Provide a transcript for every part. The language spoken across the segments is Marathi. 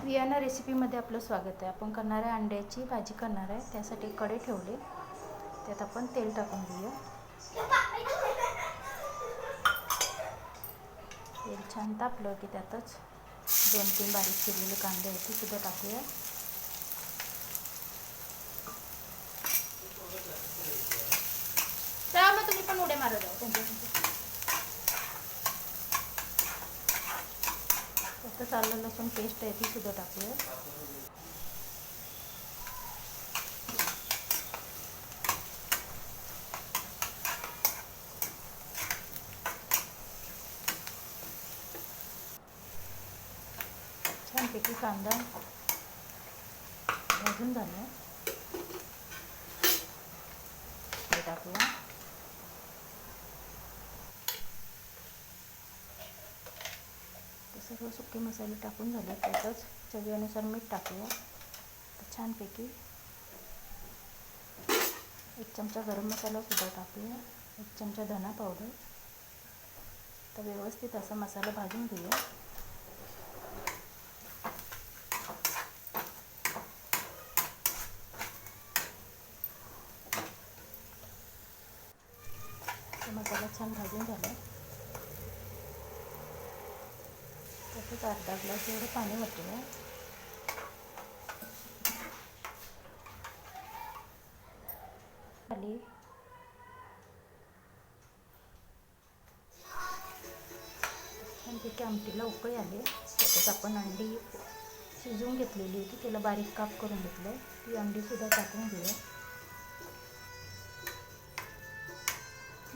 वियाना रेसिपीमध्ये आपलं स्वागत आहे. आपण करणार आहे अंड्याची भाजी करणार आहे. त्यासाठी कडे ठेवले. त्यात आपण तेल टाकून घेऊया. तेल छान तापलं की त्यातच दोन तीन बारीक चिरलेले कांदे आहेत ते सुद्धा टाकूया. तेव्हा मग तुम्ही पण उड्या मारत आहोत त्यांच्या त्यातच आलं लसूण पेस्ट आहे ती सुद्धा टाकूया. छानपैकी कांदा भाजून झाला हे टाकूया. सर्व सुके मसाले टाकून झाले त्यातच. चवीनुसार मीठ टाकूया. छानपैकी एक चमचा गरम मसाला सुद्धा टाकूया. एक चमचा धना पावडर तर व्यवस्थित असा मसाला भाजून तर मसाला छान भाजून झाला एक अर्धा ग्लास एवढं पाणी वाटूया खाली छानपैकी आमटीला उकळी आली. त्याच्यात आपण अंडी शिजवून घेतलेली होती. त्याला बारीक काप करून घेतलं. ती अंडीसुद्धा टाकून घेऊया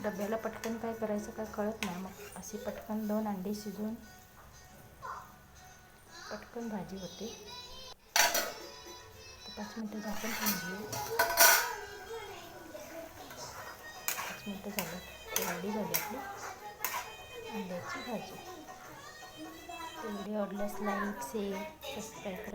डब्याला पटकन काय करायचं काय कळत नाही. मग अशी पटकन दोन अंडी शिजवून पटकन भाजी होते. तर पाच मिनटं झाकून भाजी पाच मिनटं झालं तेवढी झाली आपली अंड्याची भाजी. व्हिडिओ आवडल्यास लाईक शेअर सबस्क्राईब करा